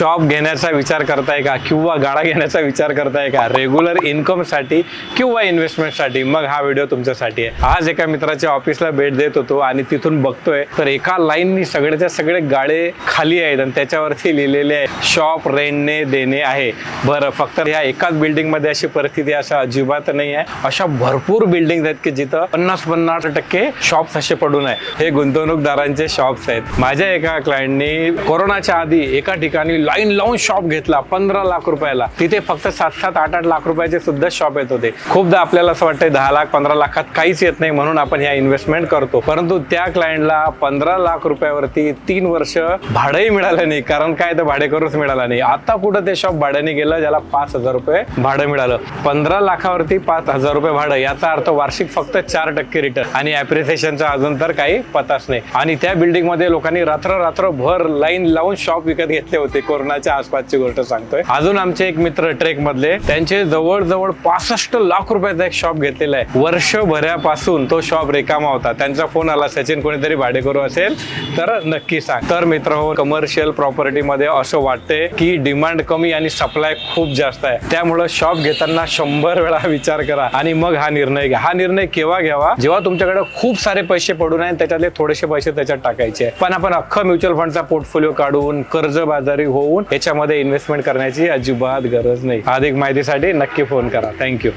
Shop घेण्याचा विचार करताय का? किंवा गाडा घेण्याचा विचार करताय का? रेग्युलर इन्कमसाठी किंवा इन्व्हेस्टमेंटसाठी मग हा व्हिडिओ तुमच्यासाठी आहे. आज एका मित्राच्या ऑफिसला भेट देत होतो आणि तिथून बघतोय. तर एका लाईननी सगळ्याच्या सगळे गाळे खाली आहेत आणि त्याच्यावरती लिहिलेले आहे शॉप रेंटने देणे आहे. बरं फक्त ह्या एकाच बिल्डिंगमध्ये अशी परिस्थिती असं अजिबात नाही आहे. अशा भरपूर बिल्डिंग आहेत की जिथं पन्नास पन्नास टक्के शॉप्स असे पडून आहे हे गुंतवणूकदारांचे शॉप्स आहेत. माझ्या एका क्लायंटनी कोरोनाच्या आधी एका ठिकाणी लाईन लावून शॉप घेतला पंधरा लाख रुपयाला. तिथे फक्त सात सात आठ आठ लाख रुपयाचे सुद्धा शॉप येत होते. खूपदा आपल्याला असं वाटतं दहा लाख पंधरा लाखात काहीच येत नाही म्हणून आपण ह्या इन्व्हेस्टमेंट करतो. परंतु त्या क्लायंटला पंधरा लाख रुपयावरती तीन वर्ष भाडंही मिळालं नाही. कारण काय तर भाडेकरूच मिळाला नाही. आता कुठं ते शॉप भाड्याने गेलं ज्याला पाच हजार रुपये भाडं मिळालं. पंधरा लाखावरती पाच हजार रुपये भाडं याचा अर्थ वार्षिक फक्त चार टक्के रिटर्न आणि अप्रिसिएशनचा अजून तर काही पताच नाही. आणि त्या बिल्डिंगमध्ये लोकांनी रात्र रात्रभर लाईन लावून शॉप विकत घेतले होते. कोरोनाच्या आसपासची गोष्ट सांगतोय. अजून आमचे एक मित्र ट्रेक मधले त्यांचे जवळजवळ पासष्ट लाख रुपयाचा एक शॉप घेतलेला आहे. वर्षभरापासून तो शॉप रिकामा होता. त्यांचा फोन आला सचिन कोणीतरी भाडेकरू असेल? तर नक्की सांग. तर मित्र हो कमर्शियल प्रॉपर्टी मध्ये असं वाटते की डिमांड कमी आणि सप्लाय खूप जास्त आहे. त्यामुळं शॉप घेताना शंभर वेळा विचार करा आणि मग हा निर्णय घ्या. हा निर्णय केव्हा घ्यावा? जेव्हा तुमच्याकडे खूप सारे पैसे पडून आहे त्याच्यातले थोडेसे पैसे त्याच्यात टाकायचे पण आपण अख्खा म्युच्युअल फंडचा पोर्टफोलिओ काढून कर्जबाजारी होऊन याच्यामध्ये इन्व्हेस्टमेंट करण्याची अजिबात गरज नाही अधिक माहितीसाठी नक्की फोन करा thank you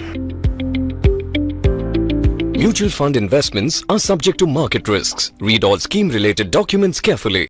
Mutual fund investments are subject to market risks. Read all scheme related documents carefully.